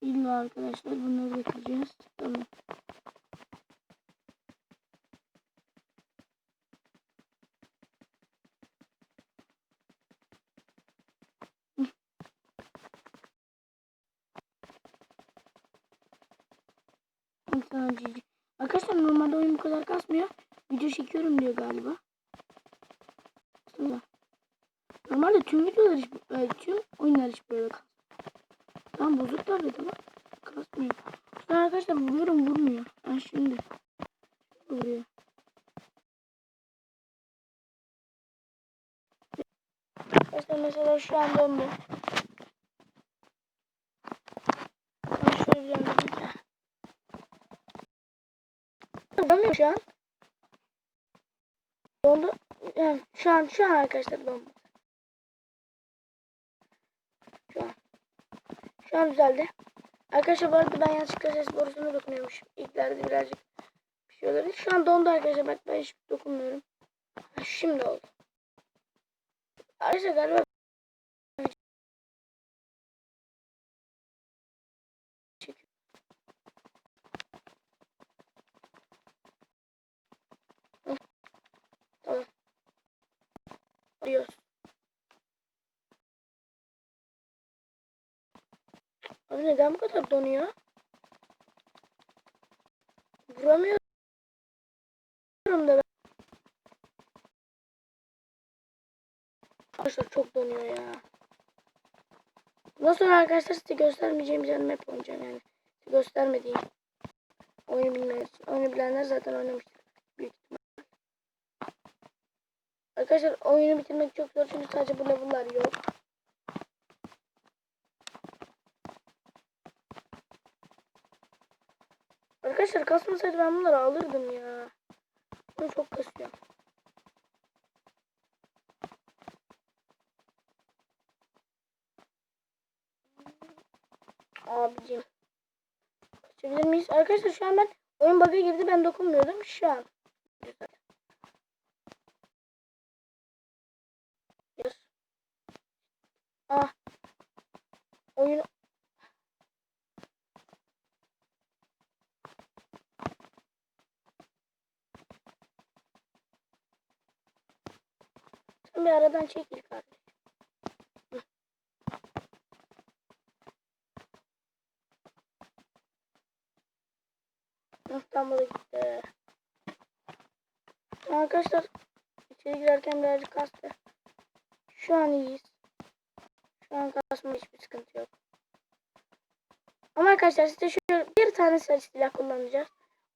İlla arkadaşlar bunları bekleyeceğiz. Tamam. Arkadaşlar normalde oyun bu kadar kasmıyor. Video çekiyorum diyor galiba. Normalde tüm videolar hiç, e, tüm oyunlar hiç böyle kasmıyor. Tamam bozuk tabii ama kasmıyor. An arkadaşlar vuruyorum vurmuyor. Ha şimdi. Vuruyor. Arkadaşlar mesela şu an döndü. Ben şöyle bir döndüm. Dönmüyor şu an. Dondu. Yani şu an şu an arkadaşlar dondu. Şu an. Şu an düzeldi. Arkadaşlar bu arada ben yanlışlıkla ses borusuna dokunuyormuşum. İlklerde birazcık bir şey oluyordu. Şu an dondu arkadaşlar. Bak ben hiç dokunmuyorum. Ha, şimdi oldu. Arkadaşlar galiba. Tamam. Diyoruz. Abi neden bu kadar donuyor? Vuramıyorum da ben. Arkadaşlar çok donuyor ya. Bundan sonra arkadaşlar size göstermeyeceğim bir map oynayacağım yani. Size göstermediğim. Oyunu için. Oyunu bilenler zaten oynamıştır. Büyük ihtimal. Arkadaşlar oyunu bitirmek çok zor çünkü sadece bu level'lar yok. Kasmasaydı ben bunları alırdım ya. Bunu çok kasıyor. Abicim. Kaçabilir miyiz? Arkadaşlar şu an ben oyun bug'a girdi ben dokunmuyordum. Şu an. Güzel. Yes. Ah. Oyun Bir aradan çekil kardeşim. Hı. Hı, Tam burada gitti. Arkadaşlar içeri girerken birazcık kastı. Şu an iyiyiz. Şu an kasma hiçbir sıkıntı yok. Ama arkadaşlar size şöyle bir tane saç silah kullanacağız.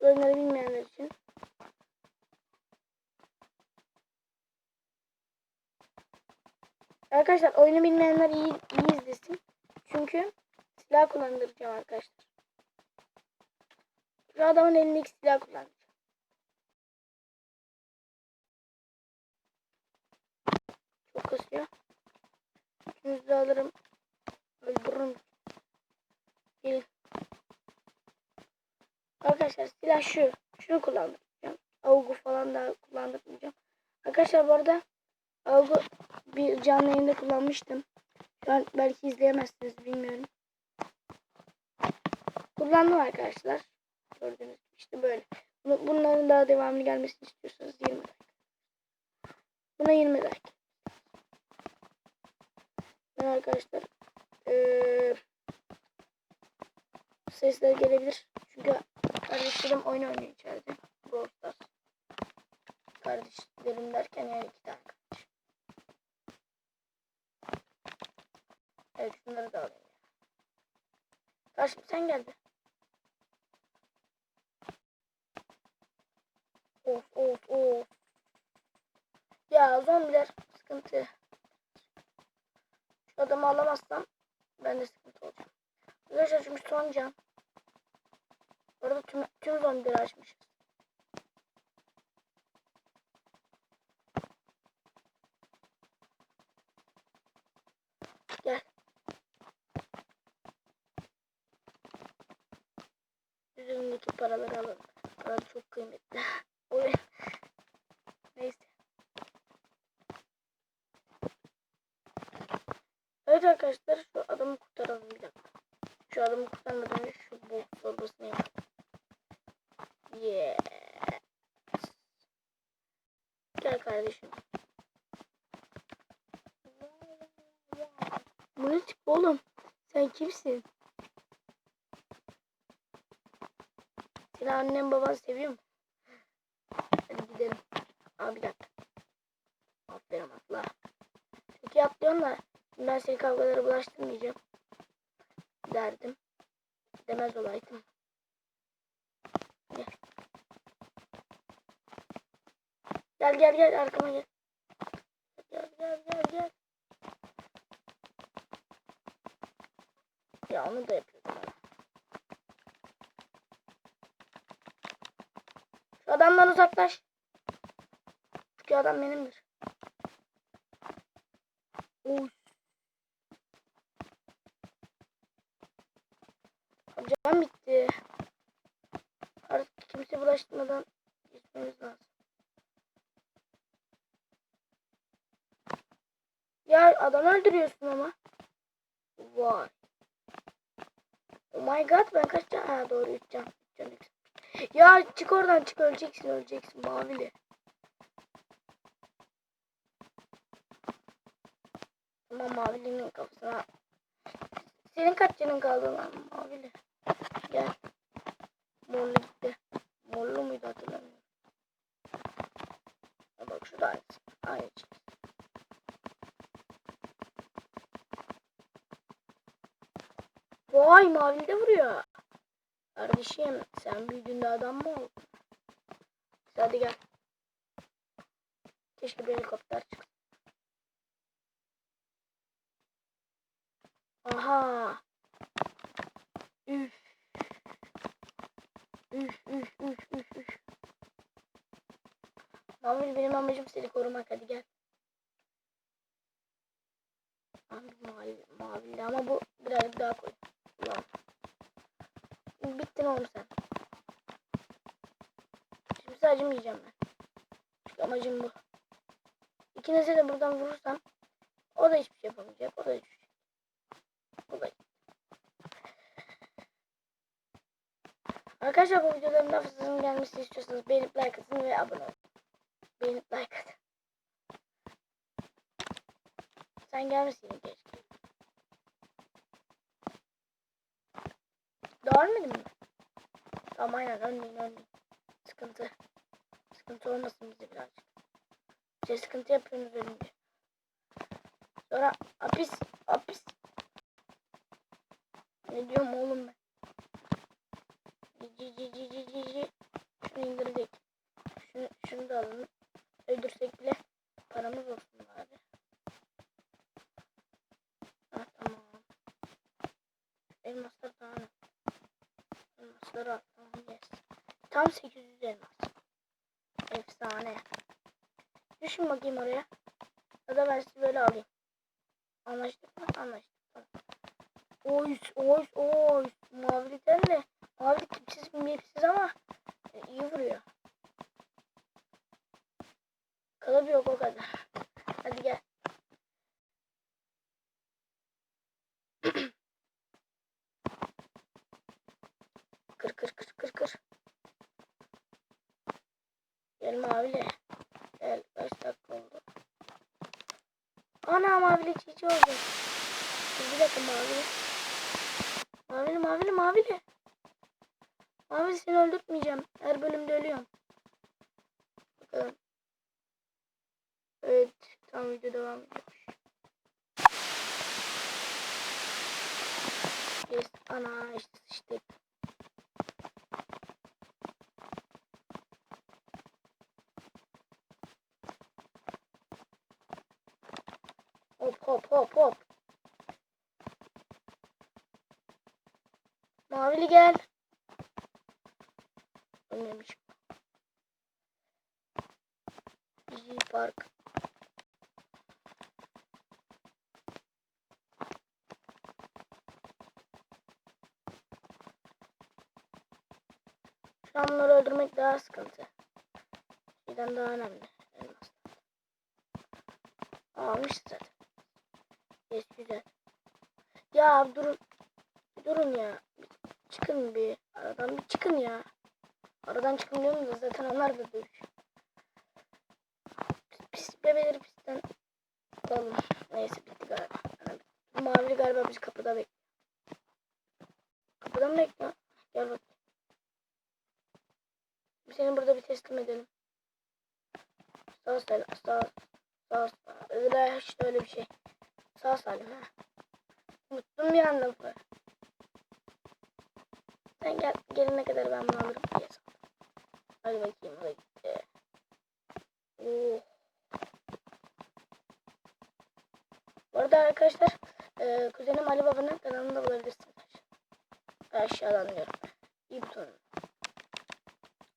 Oyunları bilmeyenler için. Arkadaşlar oyunu bilmeyenler iyi, iyi izlesin. Çünkü silah kullandıracağım arkadaşlar. Şu adamın elindeki silah kullanacağım. Çok kasıyor. Üçünüzü alırım. Öldürürüm. Gelin. Arkadaşlar silah şu. Şunu kullandıracağım. Augu falan da kullandırmayacağım. Arkadaşlar bu arada Augu bir canlı yayında kullanmıştım. Şu an belki izleyemezsiniz bilmiyorum. Kullandım arkadaşlar. Gördüğünüz gibi işte böyle. Bu- Bunların daha devamlı gelmesini istiyorsanız 20 like. Buna 20 like. Ben arkadaşlar eee sesler gelebilir. Çünkü kardeşlerim oyun oynuyor içeride. Brawl Stars. Kardeşlerim derken yani iki tane kardeş. Evet şunları da alayım. Karşım sen gel be. Of of of. Ya zombiler sıkıntı. Şu adamı alamazsam ben de sıkıntı olacağım. Arkadaşlar çünkü son can. Orada tüm, tüm zombileri açmışız. Gel. Üzerindeki paraları alalım. Para çok kıymetli. Oy. Neyse. Evet arkadaşlar şu adamı kurtaralım bir dakika. Şu adamı kurtarmadan önce şu bu torbasını yap. Yes. Gel kardeşim. Bu ne tip oğlum? Sen kimsin? Seni annen baban seviyor mu? Hadi gidelim. Abi bir dakika. Aferin atla. Çok iyi atlıyorsun da ben seni kavgalara bulaştırmayacağım. Derdim. Demez olaydım. Gel. Gel gel gel arkama gel. Gel gel gel gel. Ya onu da yapıyordum ben. Şu adamdan uzaklaş. Çünkü adam benimdir. Oy. Can bitti. Artık kimse bulaştırmadan gitmemiz lazım. Ya adam öldürüyorsun ama. Vay. Oh my god ben kaç can? Ha doğru 3 can. Üç can eksik. Ya çık oradan çık öleceksin öleceksin mavili. Tamam mavilinin kafasına. Senin kaç canın kaldı lan mavili? Gel. Morlu gitti. Morlu muydu hatırlamıyorum. Ya bak şurada aynısı. Aynı şey. Vay mavili de vuruyor. Kardeşim sen büyüdüğünde adam mı oldun? Hadi gel. Keşke bir helikopter çıksın. Aha. Üf. Üf üf üf üf üf. Mavil benim amacım seni korumak hadi gel. Abi mavi, mavili ama bu birazcık daha koy. Bittin oğlum sen. Şimdi sadece yiyeceğim ben. Çünkü amacım bu. İkinize de buradan vurursam o da hiçbir şey yapamayacak. O da hiçbir şey. O da Arkadaşlar bu videoların daha fazlasının istiyorsanız beğenip like atın ve abone olun. Beğenip like atın. Sen gelmeseydin keşke. Daha ölmedin mi? Tamam aynen ölmeyin ölmeyin. Sıkıntı. Sıkıntı olmasın bize birazcık. Size sıkıntı yapıyorsunuz ölünce. Sonra hapis hapis. Ne diyorum oğlum ben? Cici cici cici cici. Şunu indirdik. Şunu, şunu da alalım. Öldürsek bile paramız olsun bari. Ha tamam. Elmaslar tamam. Al. Tamam yes. Tam 800 elmas. Efsane. Düşün bakayım oraya. Ya da ben sizi böyle alayım. Anlaştık mı? Anlaştık. Tamam. Oy oy oy. Maviden de. Mavi tipsiz mipsiz ama e, iyi vuruyor. Kalıbı yok o kadar. Hadi gel. kır kır kır kır kır. Gel mavili. Gel kaç dakika oldu. Ana mavili çiçeği. Dur bir dakika mavili. Mavili mavili mavili. Mavili seni öldürtmeyeceğim. Her bölümde ölüyorum. Bakalım. Evet. Tam video devam ediyor. Yes. Ana işte işte. Hop hop hop. Mavili gel. Ölmemiş. Bizi park. Şu an bunları öldürmek daha sıkıntı. Şeyden daha önemli. Elmastan. Almış zaten. Güzel. Ya durun. durun ya. Çıkın bir. Aradan bir çıkın ya. Aradan çıkın diyorum da zaten onlar da dövüşüyor. Pis, pis bebeleri pisten alalım. Neyse bitti galiba. Mavi galiba bizi kapıda bekliyor. Kapıda mı bekliyor? Gel bak. Biz seni burada bir teslim edelim. Sağ salim. Sağ sağ sağ. Öyle işte öyle bir şey. Sağ salim ha. Unuttum bir anda bu. Sen gel gelene kadar ben bunu alırım diye. Hadi bakayım o gitti. Oh. Bu arada arkadaşlar e, kuzenim Ali Baba'nın kanalını da bulabilirsiniz. Aşağıdan diyorum. Butonum.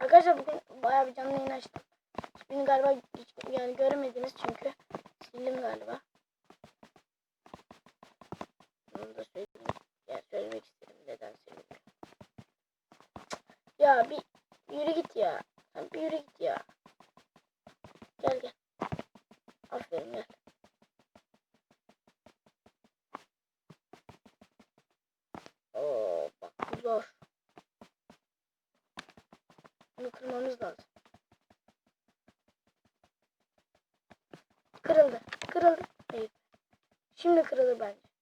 Arkadaşlar bugün bayağı bir canlı yayın açtım. Beni galiba hiç, yani göremediniz çünkü sildim galiba. Bunu da söyleyeyim. Yani söylemek istedim neden sildim. Ya bir yürü git ya. Sen bir yürü git ya. Gel gel. Aferin gel. Oo bak bu zor. Bunu kırmamız lazım. Kırıldı. Kırıldı. Hayır. Şimdi kırıldı bence.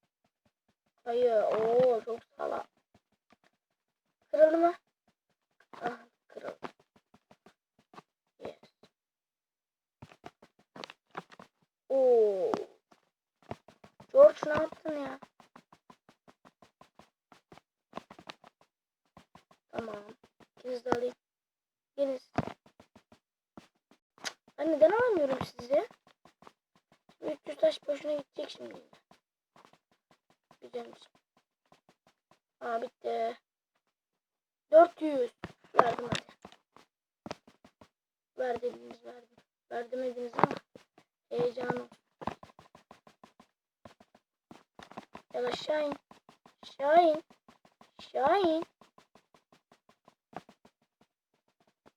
Hayır. Oo çok sağlam. Kırıldı mı? Ah kırıldı. Yes. Oo. George ne yaptın ya? Tamam. İkiniz de alayım. İkiniz. Ben neden alamıyorum sizi? 300 taş boşuna gidecek şimdi. Misin? Aa bitti. 400. Verdim hadi. Ver dediniz verdim. Verdim dediniz ama heyecan olsun. Gel aşağı in. Aşağı.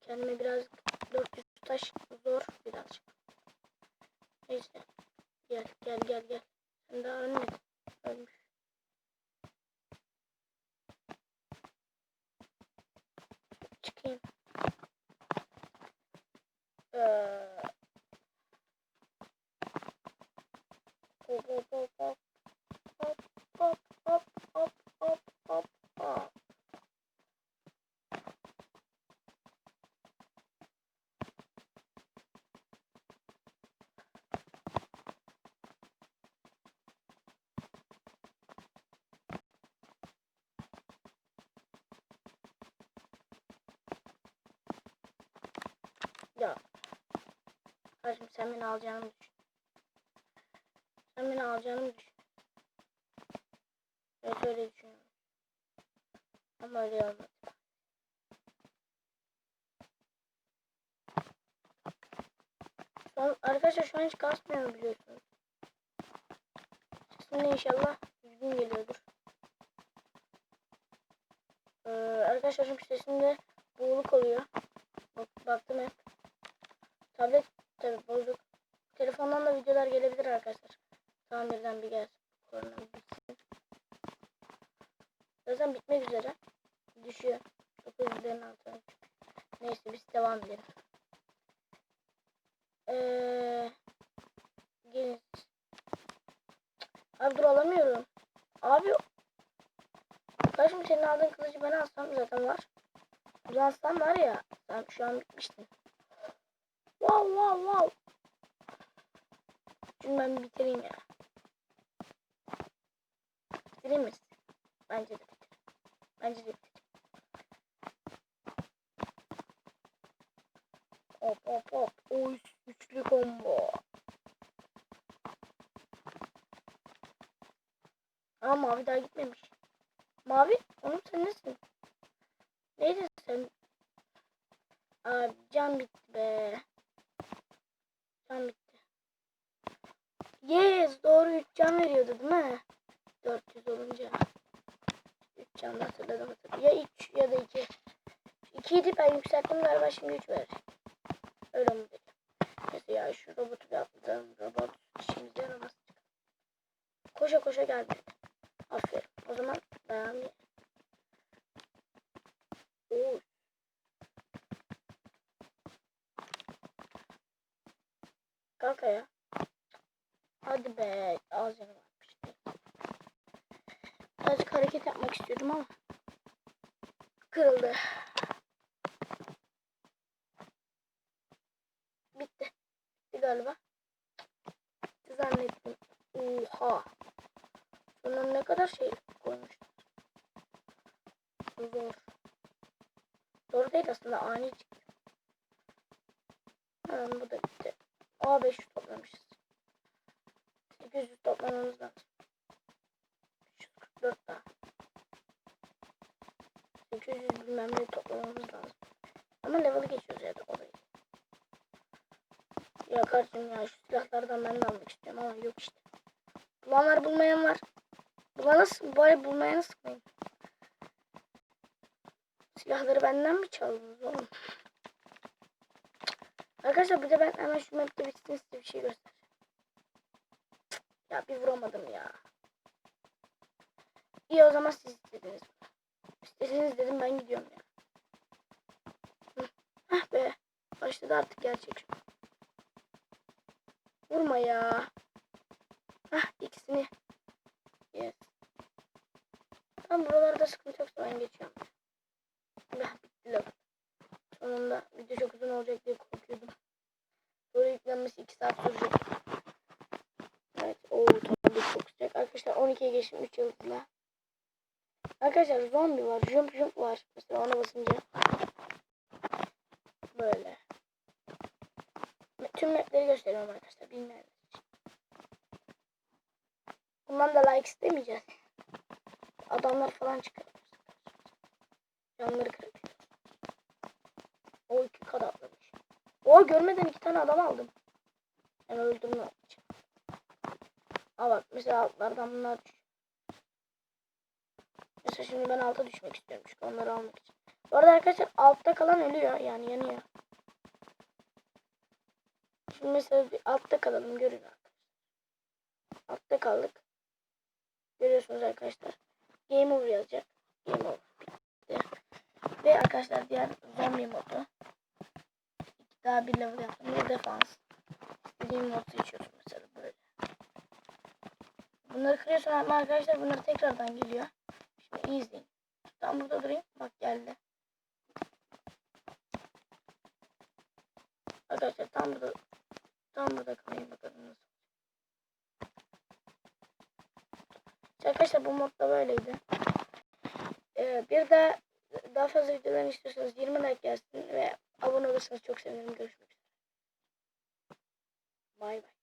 Kendime biraz 400 taş zor birazcık. Neyse. Gel gel gel gel. Sen daha ölmedin. Ölmüş. Ee... Kardeşim sen beni alacağını düşün? Sen beni alacağını düşün? Evet öyle düşünüyorum. Ama öyle olmadı. Arkadaşlar şu an hiç kasmıyor biliyorsunuz. De inşallah düzgün geliyordur. Ee, arkadaşlar şimdi sesimde boğuluk oluyor. Bak, baktım hep. Tablet tabi bozuk. Telefondan da videolar gelebilir arkadaşlar. Tamam birden bir gelsin. Korona bitsin. Zaten bitmek üzere. Düşüyor. 900'lerin altına. Neyse biz devam edelim. Eee gelin. Abi dur alamıyorum. Abi Kardeşim senin aldığın kılıcı ben alsam zaten var. Uzansam var ya sen şu an bitmiştin. Wow wow wow. Şimdi ben bitireyim ya. Bitireyim mi? Bence de bitir. Bence de bitir. Hop hop hop. Oy üçlü combo. Aa mavi daha gitmemiş. Mavi? Oğlum sen nesin? Neydin sen? Aa can bitti be. Can bitti. Yes doğru 3 can veriyordu değil mi? 400 olunca. 3 can hatırladım hatırladım. Ya 3 ya da 2. 2 idi ben yükselttim galiba şimdi 3 verecek. Öyle mi dedim. Neyse ya şu robotu bir atlatalım. Robot işimize yaramaz. Koşa koşa geldi. Aferin. O zaman Dayan bir. Oo. Kanka ya. Hadi be. Az canım varmış. Birazcık hareket yapmak istiyordum ama. Kırıldı. Bitti. Bitti galiba. Zannettim. Oha. Sonra ne kadar şey koymuşlar. Zor. Zor değil aslında ani. 800 bilmem ne toplamamız lazım. Ama level'ı geçiyoruz ya da orayı. Ya kardeşim ya şu silahlardan ben de almak istiyorum ama yok işte. Bulan var bulmayan var. Bulana, bari bulmayana sıkmayın. Silahları benden mi çaldınız oğlum? Arkadaşlar bir de ben hemen şu map'te bitsin size bir şey göstereceğim. Ya bir vuramadım ya. İyi o zaman siz istediniz. İsteseniz dedim ben gidiyorum ya. Hah be. Başladı artık gerçek şu. Vurma ya. Hah ikisini. Yes. Tam buralarda sıkıntı yoksa ben geçiyorum. Hah bitti laf. Sonunda video çok uzun olacak diye korkuyordum. Böyle yüklenmesi 2 saat sürecek. Evet o tabii çok sıcak. Arkadaşlar 12'ye geçtim 3 yıldızla. Arkadaşlar zombi var, jump jump var. Mesela ona basınca böyle. Tüm mapleri gösteriyorum arkadaşlar bilmeyenler için. Bundan da like istemeyeceğiz. Adamlar falan çıkıyor. Yanları kırık. O iki kat atlamış. O görmeden iki tane adam aldım. Yani öldürme için. Aa bak mesela altlardan bunlar düş. Mesela şimdi ben alta düşmek istiyorum çünkü onları almak için. Bu arada arkadaşlar altta kalan ölüyor yani yanıyor. Şimdi mesela bir altta kalalım görün arkadaşlar. Altta kaldık. Görüyorsunuz arkadaşlar. Game over yazacak. Game over. Bitti. Ve arkadaşlar diğer zombi modu. Daha bir level yaptım. Bir defans. İstediğim modu seçiyorsun mesela böyle. Bunları kırıyorsun ama arkadaşlar bunlar tekrardan geliyor. İyi izleyin. Tam burada durayım. Bak geldi. Arkadaşlar tam burada tam burada kalayım bakalım nasıl. İşte arkadaşlar bu modda böyleydi. Ee, bir de daha fazla videolar istiyorsanız 20 like gelsin ve abone olursanız çok sevinirim. Görüşmek üzere. Bay bay.